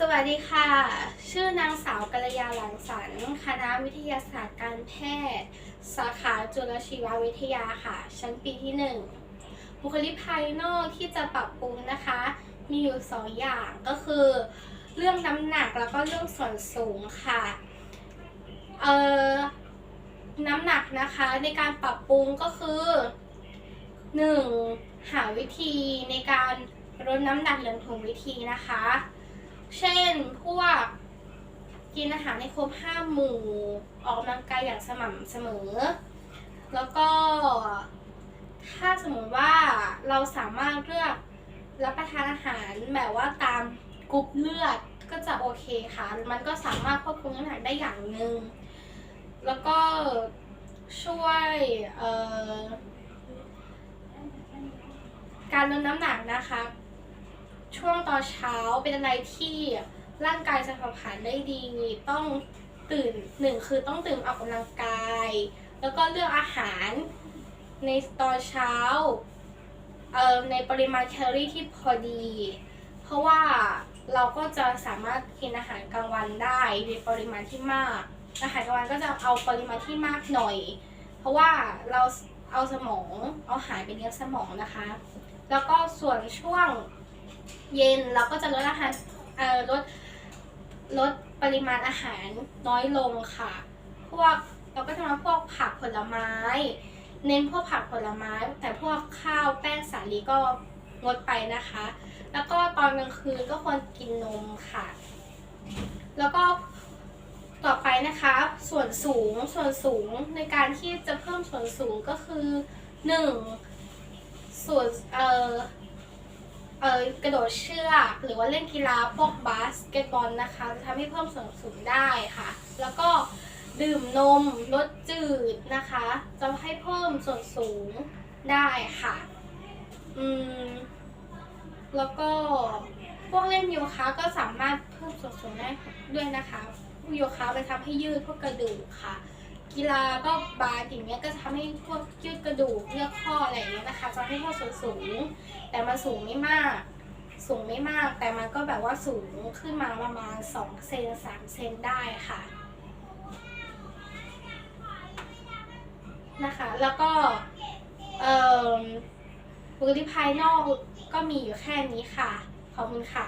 สวัสดีค่ะ ชื่อนางสาวกัลยาหลังสรรคณะวิทยาศาสตร์การแพทย์ สาขาจุลชีววิทยาค่ะ ชั้นปีที่ 1 บุคลิกภายนอกที่จะปรับปรุงนะคะ มีอยู่สองอย่างก็คือ เรื่องน้ำหนักแล้วก็เรื่องส่วนสูงค่ะ เอ่อ น้ำหนักนะคะในการปรับปรุงก็คือ 1. หาวิธีในการลดน้ำหนักอย่างถูกวิธีนะคะ กินอาหารในครบห้าหมู่ ออกกำลังกายอย่างสม่ำเสมอ แล้วก็ถ้าสมมติว่าเราสามารถเลือกรับประทานอาหารแบบว่าตามกรุ๊ปเลือดก็จะโอเคค่ะ มันก็สามารถควบคุมน้ำหนักได้อย่างหนึ่ง แล้วก็ช่วยการลดน้ำหนักนะคะ ช่วงตอนเช้าเป็นอะไรที่ ร่างกายจะเผาผลาญได้ดี ต้องตื่นหนึ่งคือต้องตื่นออกกำลังกาย แล้วก็เลือกอาหารในตอนเช้าเอ่อในปริมาณแคลอรี่ที่พอดี เพราะว่าเราก็จะสามารถกินอาหารกลางวันได้ในปริมาณที่มาก อาหารกลางวันก็จะเอาปริมาณที่มากหน่อย เพราะว่าเราเอาสมองเอาอาหารไปเลี้ยงสมองนะคะ แล้วก็ส่วนช่วงเย็นเราก็จะลดอาหารเอ่อลด ลดปริมาณอาหารน้อยลงค่ะ พวกเราก็จะมาพวกผักผลไม้ เน้นพวกผักผลไม้ แต่พวกข้าวแป้งสาลีก็งดไปนะคะ แล้วก็ตอนกลางคืนก็ควรกินนมค่ะ แล้วก็ต่อไปนะคะ ส่วนสูงส่วนสูงในการที่จะเพิ่มส่วนสูงก็คือหนึ่งส่วนเอ่อ เออกระโดดเชือกหรือว่าเล่นกีฬาพวกบาสเกตบอลนะคะจะทำให้เพิ่มส่วนสูงได้ค่ะ แล้วก็ดื่มนมลดจืดนะคะจะให้เพิ่มส่วนสูงได้ค่ะอืมแล้วก็พวกเล่นโยคะก็สามารถเพิ่มส่วนสูงได้ด้วยนะคะโยคะไปทำให้ยืดพวกกระดูกค่ะ กีฬาก็บาสอย่างเงี้ยก็จะทำให้พวกยืดกระดูกเยือกข้ออะไรอย่างเงี้ยนะคะจะให้พวกส่วนสูงแต่มันสูงไม่มาก สูงไม่มาก แต่มันก็แบบว่าสูงขึ้นมาประมาณ2เซน3เซนได้ค่ะนะคะแล้วก็เอ่อบุคลิกภายนอกก็มีอยู่แค่นี้ค่ะ ขอบคุณค่ะ